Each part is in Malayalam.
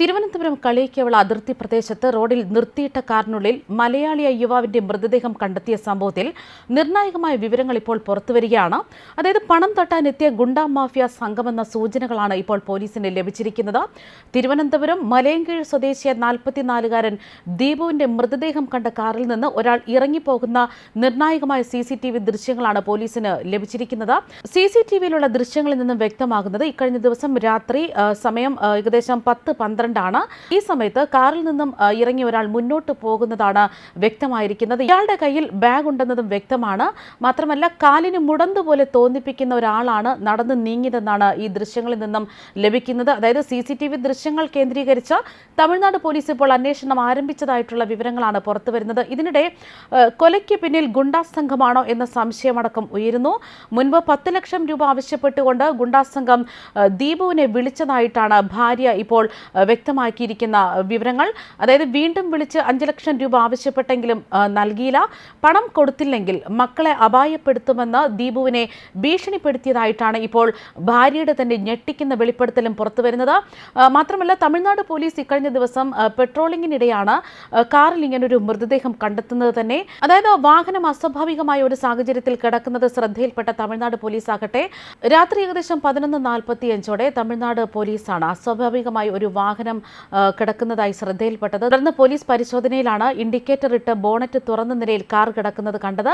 തിരുവനന്തപുരം കളിയിക്കവള അതിർത്തി പ്രദേശത്ത് റോഡിൽ നിർത്തിയിട്ട കാറിനുള്ളിൽ മലയാളിയ യുവാവിന്റെ മൃതദേഹം കണ്ടെത്തിയ സംഭവത്തിൽ നിർണായകമായ വിവരങ്ങൾ ഇപ്പോൾ പുറത്തുവരികയാണ്. അതായത് പണം തട്ടാനെത്തിയ ഗുണ്ടാ മാഫിയ സംഘമെന്ന സൂചനകളാണ് ഇപ്പോൾ പോലീസിന് ലഭിച്ചിരിക്കുന്നത്. തിരുവനന്തപുരം മലയങ്കീഴ് സ്വദേശിയ നാൽപ്പത്തിനാലുകാരൻ ദീപുവിന്റെ മൃതദേഹം കണ്ട കാറിൽ നിന്ന് ഒരാൾ ഇറങ്ങിപ്പോകുന്ന നിർണായകമായ സി സി ടി വി ദൃശ്യങ്ങളാണ് പോലീസിന് ലഭിച്ചിരിക്കുന്നത്. സി സി ടി വിയിലുള്ള ദൃശ്യങ്ങളിൽ നിന്നും വ്യക്തമാകുന്നത് ഇക്കഴിഞ്ഞ ദിവസം രാത്രി സമയം ഏകദേശം പത്ത് പന്ത്രണ്ടാണ് ഈ സമയത്ത് കാറിൽ നിന്നും ഇറങ്ങി ഒരാൾ മുന്നോട്ട് പോകുന്നതാണ് വ്യക്തമായിരിക്കുന്നത്. ഇയാളുടെ കയ്യിൽ ബാഗ് ഉണ്ടെന്നതും വ്യക്തമാണ്. മാത്രമല്ല കാലിന് മുടന്ത് പോലെ തോന്നിപ്പിക്കുന്ന ഒരാളാണ് നടന്ന് നീങ്ങിയതെന്നാണ് ഈ ദൃശ്യങ്ങളിൽ നിന്നും ലഭിക്കുന്നത്. അതായത് സി സി ടി വി ദൃശ്യങ്ങൾ കേന്ദ്രീകരിച്ച തമിഴ്നാട് പോലീസ് ഇപ്പോൾ അന്വേഷണം ആരംഭിച്ചതായിട്ടുള്ള വിവരങ്ങളാണ് പുറത്തു വരുന്നത്. ഇതിനിടെ കൊലയ്ക്ക് പിന്നിൽ ഗുണ്ടാ സംഘമാണോ എന്ന സംശയമടക്കം ഉയരുന്നു. മുൻപ് പത്ത് ലക്ഷം രൂപ ആവശ്യപ്പെട്ടുകൊണ്ട് ഗുണ്ടാ സംഘം ദീപുവിനെ വിളിച്ചതായിട്ടാണ് ഭാര്യ ഇപ്പോൾ വ്യക്തമാക്കിയിരിക്കുന്ന വിവരങ്ങൾ. അതായത് വീണ്ടും വിളിച്ച് അഞ്ച് ലക്ഷം രൂപ ആവശ്യപ്പെട്ടെങ്കിലും നൽകിയില്ല. പണം കൊടുത്തില്ലെങ്കിൽ മക്കളെ അപായപ്പെടുത്തുമെന്ന് ദീപുവിനെ ഭീഷണിപ്പെടുത്തിയതായിട്ടാണ് ഇപ്പോൾ ഭാര്യയുടെ തന്നെ ഞെട്ടിക്കുന്ന വെളിപ്പെടുത്തലും പുറത്തുവരുന്നത് മാത്രമല്ല തമിഴ്നാട് പോലീസ് ഇക്കഴിഞ്ഞ ദിവസം പെട്രോളിങ്ങിനിടെയാണ് കാറിൽ ഇങ്ങനൊരു മൃതദേഹം കണ്ടെത്തുന്നത് തന്നെ. അതായത് വാഹനം അസ്വാഭാവികമായ ഒരു സാഹചര്യത്തിൽ കിടക്കുന്നത് ശ്രദ്ധയിൽപ്പെട്ട തമിഴ്നാട് പോലീസ് ആകട്ടെ രാത്രി ഏകദേശം പതിനൊന്ന് നാൽപ്പത്തി അഞ്ചോടെ തമിഴ്നാട് പോലീസാണ് അസ്വാഭാവികമായി ഒരു വാഹനം ആ, കിടക്കുന്നതായി ശ്രദ്ധയിൽപ്പെട്ടത്. തുടർന്ന് പോലീസ് പരിശോധനയിലാണ് ഇൻഡിക്കേറ്റർ ഇട്ട് ബോണറ്റ് തുറന്ന നിലയിൽ കാർ കിടക്കുന്നത് കണ്ടത്.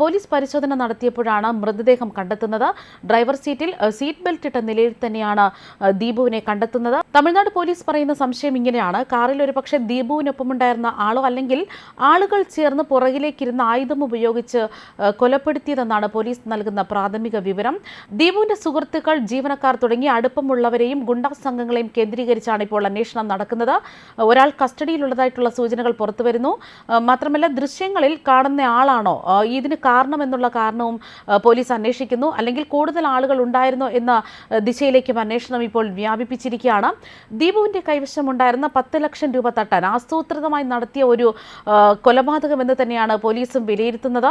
പോലീസ് പരിശോധന നടത്തിയപ്പോഴാണ് മൃതദേഹം കണ്ടെത്തുന്നത്. ഡ്രൈവർ സീറ്റിൽ സീറ്റ് ബെൽറ്റ് ഇട്ട നിലയിൽ തന്നെയാണ് ദീപുവിനെ കണ്ടെത്തുന്നത്. തമിഴ്നാട് പോലീസ് പറയുന്ന സംശയം ഇങ്ങനെയാണ്. കാറിൽ ഒരു പക്ഷേ ദീപുവിനൊപ്പമുണ്ടായിരുന്ന ആളോ അല്ലെങ്കിൽ ആളുകൾ ചേർന്ന് പുറകിലേക്കിരുന്ന ആയുധം ഉപയോഗിച്ച് കൊലപ്പെടുത്തിയതെന്നാണ് പോലീസ് നൽകുന്ന പ്രാഥമിക വിവരം. ദീപുവിന്റെ സുഹൃത്തുക്കൾ ജീവനക്കാർ തുടങ്ങി അടുപ്പമുള്ളവരെയും ഗുണ്ടാ സംഘങ്ങളെയും കേന്ദ്രീകരിച്ചാണ് ഇപ്പോൾ അന്വേഷണം നടക്കുന്നത്. ഒരാൾ കസ്റ്റഡിയിലുള്ളതായിട്ടുള്ള സൂചനകൾ പുറത്തു വരുന്നു മാത്രമല്ല ദൃശ്യങ്ങളിൽ കാണുന്ന ആളാണോ? ഇതിന് കാരണമെന്നുള്ള കാരണവും പോലീസ് അന്വേഷിക്കുന്നു. അല്ലെങ്കിൽ കൂടുതൽ ആളുകൾ ഉണ്ടായിരുന്നോ എന്ന ദിശയിലേക്കും അന്വേഷണം ഇപ്പോൾ വ്യാപിപ്പിച്ചിരിക്കുകയാണ്. ദീപുവിന്റെ കൈവശമുണ്ടായിരുന്ന പത്ത് ലക്ഷം രൂപ തട്ടാൻ ആസൂത്രിതമായി നടത്തിയ ഒരു കൊലപാതകമെന്ന് തന്നെയാണ് പോലീസും വിലയിരുത്തുന്നത്.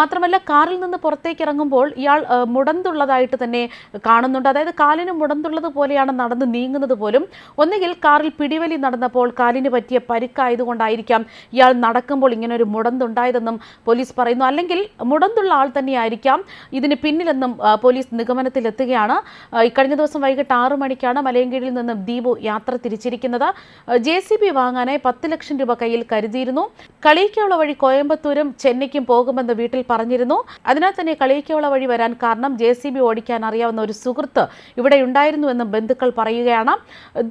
മാത്രമല്ല കാറിൽ നിന്ന് പുറത്തേക്ക് ഇറങ്ങുമ്പോൾ ഇയാൾ മുടന്തുള്ളതായിട്ട് തന്നെ കാണുന്നുണ്ട്. അതായത് കാലിന് മുടന്തുള്ളത് പോലെയാണ് നടന്ന് നീങ്ങുന്നത് പോലും. ഒന്നുകിൽ കാറിൽ പിടിവലി നടന്നപ്പോൾ കാലിന് പറ്റിയ പരിക്കായതുകൊണ്ടായിരിക്കാം ഇയാൾ നടക്കുമ്പോൾ ഇങ്ങനെ ഒരു മുടന്തുണ്ടായതെന്നും പോലീസ് പറയുന്നു. അല്ലെങ്കിൽ മുടന്തുള്ള ആൾ തന്നെയായിരിക്കാം ഇതിന് പിന്നിലെന്നും പോലീസ് നിഗമനത്തിലെത്തുകയാണ്. കഴിഞ്ഞ ദിവസം വൈകിട്ട് ആറു മണിക്കാണ് മലയൻകീഴിൽ നിന്നും ദീപു യാത്ര തിരിച്ചിരിക്കുന്നത്. ജെ സി ബി വാങ്ങാനായി പത്ത് ലക്ഷം രൂപ കയ്യിൽ കരുതിയിരുന്നു. കളിയിക്കവള വഴി കോയമ്പത്തൂരും ചെന്നൈക്കും പോകുമെന്ന് വീട്ടിൽ പറഞ്ഞിരുന്നു. അതിനാൽ തന്നെ കളിയിക്കവള വഴി വരാൻ കാരണം ജെ സി ബി ഓടിക്കാൻ അറിയാവുന്ന ഒരു സുഹൃത്ത് ഇവിടെ ഉണ്ടായിരുന്നുവെന്നും ബന്ധുക്കൾ പറയുകയാണ്.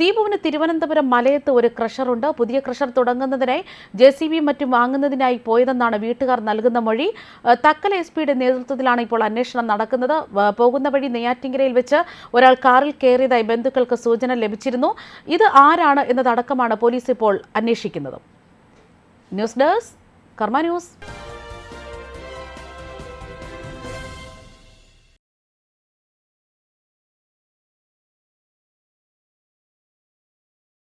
ദീപുവിന് തിരുവനന്തപുരം മലയത്ത് ഒരു ക്രഷറുണ്ട്. പുതിയ ക്രഷർ തുടങ്ങുന്നതിനായി ജെ സി ബി മറ്റും വാങ്ങുന്നതിനായി പോയതെന്നാണ് വീട്ടുകാർ നൽകുന്ന മൊഴി. തക്കൽ എസ് പിയുടെ നേതൃത്വത്തിലാണ് ഇപ്പോൾ അന്വേഷണം നടക്കുന്നത്. പോകുന്ന വഴി നെയ്യാറ്റിങ്കരയിൽ വെച്ച് ഒരാൾ കാറിൽ കയറിയതായി ബന്ധുക്കൾക്ക് സൂചന ലഭിച്ചിരുന്നു. ഇത് ആരാണ് എന്നതടക്കമാണ് പോലീസ് ഇപ്പോൾ അന്വേഷിക്കുന്നത്. News desk Karma news.